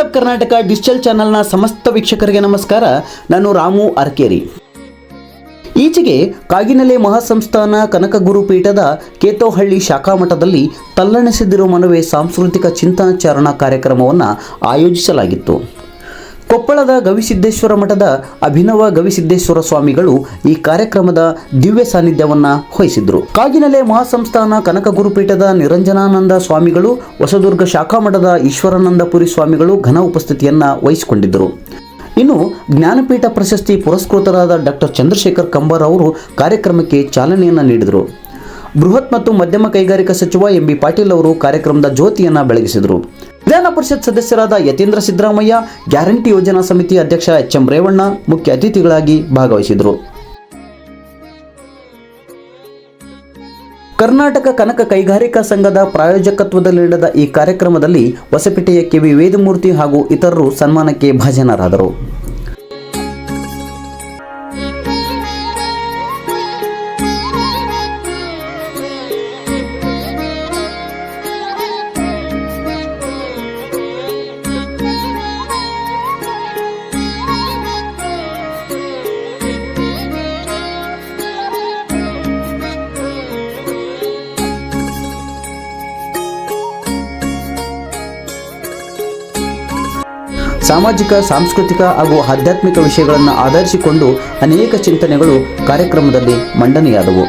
Of Karnataka digital ಚಾನೆಲ್ನ ಸಮಸ್ತ ವೀಕ್ಷಕರಿಗೆ ನಮಸ್ಕಾರ. ನಾನು ರಾಮು ಅರ್ಕೇರಿ. ಈಚೆಗೆ ಕಾಗಿನೆಲೆ ಮಹಾಸಂಸ್ಥಾನ ಕನಕ ಗುರುಪೀಠದ ಕೇತೋಹಳ್ಳಿ ಶಾಖಾ ಮಠದಲ್ಲಿ ತಲ್ಲಣಿಸಿದಿರುವ ಮನವೇ ಸಾಂಸ್ಕೃತಿಕ ಚಿಂತನಾಚಾರಣ ಕಾರ್ಯಕ್ರಮವನ್ನು ಆಯೋಜಿಸಲಾಗಿತ್ತು. ಕೊಪ್ಪಳದ ಗವಿಸಿದ್ದೇಶ್ವರ ಮಠದ ಅಭಿನವ ಗವಿಸಿದ್ದೇಶ್ವರ ಸ್ವಾಮಿಗಳು ಈ ಕಾರ್ಯಕ್ರಮದ ದಿವ್ಯ ಸಾನ್ನಿಧ್ಯವನ್ನು ವಹಿಸಿದ್ರು. ಕಾಗಿನೆಲೆ ಮಹಾಸಂಸ್ಥಾನ ಕನಕ ಗುರುಪೀಠದ ನಿರಂಜನಾನಂದ ಸ್ವಾಮಿಗಳು, ಹೊಸದುರ್ಗ ಶಾಖಾ ಮಠದ ಈಶ್ವರಾನಂದಪುರಿ ಸ್ವಾಮಿಗಳು ಘನ ಉಪಸ್ಥಿತಿಯನ್ನ ವಹಿಸಿಕೊಂಡಿದ್ದರು. ಇನ್ನು ಜ್ಞಾನಪೀಠ ಪ್ರಶಸ್ತಿ ಪುರಸ್ಕೃತರಾದ ಡಾಕ್ಟರ್ ಚಂದ್ರಶೇಖರ್ ಕಂಬಾರ್ ಅವರು ಕಾರ್ಯಕ್ರಮಕ್ಕೆ ಚಾಲನೆಯನ್ನು ನೀಡಿದರು. ಬೃಹತ್ ಮತ್ತು ಮಧ್ಯಮ ಕೈಗಾರಿಕಾ ಸಚಿವ ಎಂ ಬಿ ಪಾಟೀಲ್ ಅವರು ಕಾರ್ಯಕ್ರಮದ ಜ್ಯೋತಿಯನ್ನ ಬೆಳಗಿಸಿದರು. ವಿಧಾನ ಪರಿಷತ್ ಸದಸ್ಯರಾದ ಯತೀಂದ್ರ ಸಿದ್ದರಾಮಯ್ಯ, ಗ್ಯಾರಂಟಿ ಯೋಜನಾ ಸಮಿತಿ ಅಧ್ಯಕ್ಷ ಎಚ್ ಎಂ ರೇವಣ್ಣ ಮುಖ್ಯ ಅತಿಥಿಗಳಾಗಿ ಭಾಗವಹಿಸಿದರು. ಕರ್ನಾಟಕ ಕನಕ ಕೈಗಾರಿಕಾ ಸಂಘದ ಪ್ರಾಯೋಜಕತ್ವದಲ್ಲಿ ನಡೆದ ಈ ಕಾರ್ಯಕ್ರಮದಲ್ಲಿ ಹೊಸಪೇಟೆಯ ಕೆವಿ ವೇದಮೂರ್ತಿ ಹಾಗೂ ಇತರರು ಸನ್ಮಾನಕ್ಕೆ ಭಾಜನರಾದರು. ಸಾಮಾಜಿಕ ಸಾಂಸ್ಕೃತಿಕ ಹಾಗೂ ಆಧ್ಯಾತ್ಮಿಕ ವಿಷಯಗಳನ್ನು ಆಧರಿಸಿಕೊಂಡು ಅನೇಕ ಚಿಂತನೆಗಳು ಕಾರ್ಯಕ್ರಮದಲ್ಲಿ ಮಂಡನೆಯಾದವು.